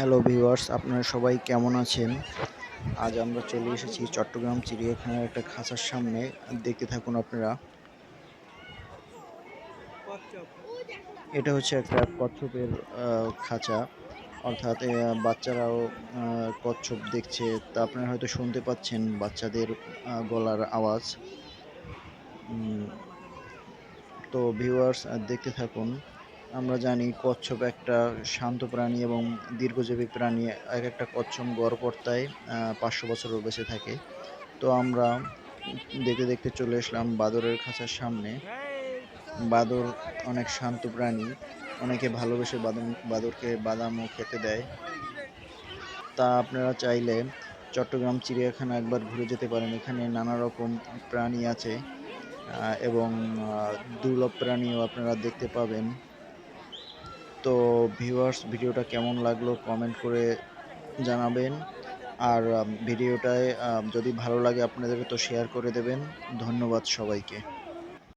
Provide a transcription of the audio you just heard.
Hello viewers আপনারা সবাই কেমন আছেন? আজ আমরা চলে এসেছি চট্টগ্রাম চিড়িয়াখানার একটা খাঁচার সামনে। দেখতে থাকুন আপনারা। এটা হচ্ছে একটা কচ্ছপের খাঁচা। অর্থাৎ বাচ্চারাও কচ্ছপ দেখছে। তা আপনারা হয়তো শুনতে পাচ্ছেন বাচ্চাদের গলার আওয়াজ। তো ভিউয়ার্স দেখতে থাকুন। আমরা জানি কচ্ছপ একটা শান্ত প্রাণী এবং দীর্ঘজীবী প্রাণী, এক একটা কচ্ছপ গড়পড়তায় পাঁচশো বছরও বেঁচে থাকে। তো আমরা দেখতে দেখতে চলে আসলাম বাদরের খাঁচার সামনে। বাদর অনেক শান্ত প্রাণী, অনেকে ভালোবেসে বাদাম, বাদরকে বাদামও খেতে দেয়। তা আপনারা চাইলে চট্টগ্রাম চিড়িয়াখানা একবার ঘুরে যেতে পারেন। এখানে নানা রকম প্রাণী আছে এবং দুর্লভ প্রাণীও আপনারা দেখতে পাবেন। তো ভিউয়ার্স ভিডিওটা কেমন লাগল কমেন্ট করে জানাবেন। আর ভিডিওটায় যদি ভালো লাগে আপনাদের তো শেয়ার করে দেবেন। ধন্যবাদ সবাইকে।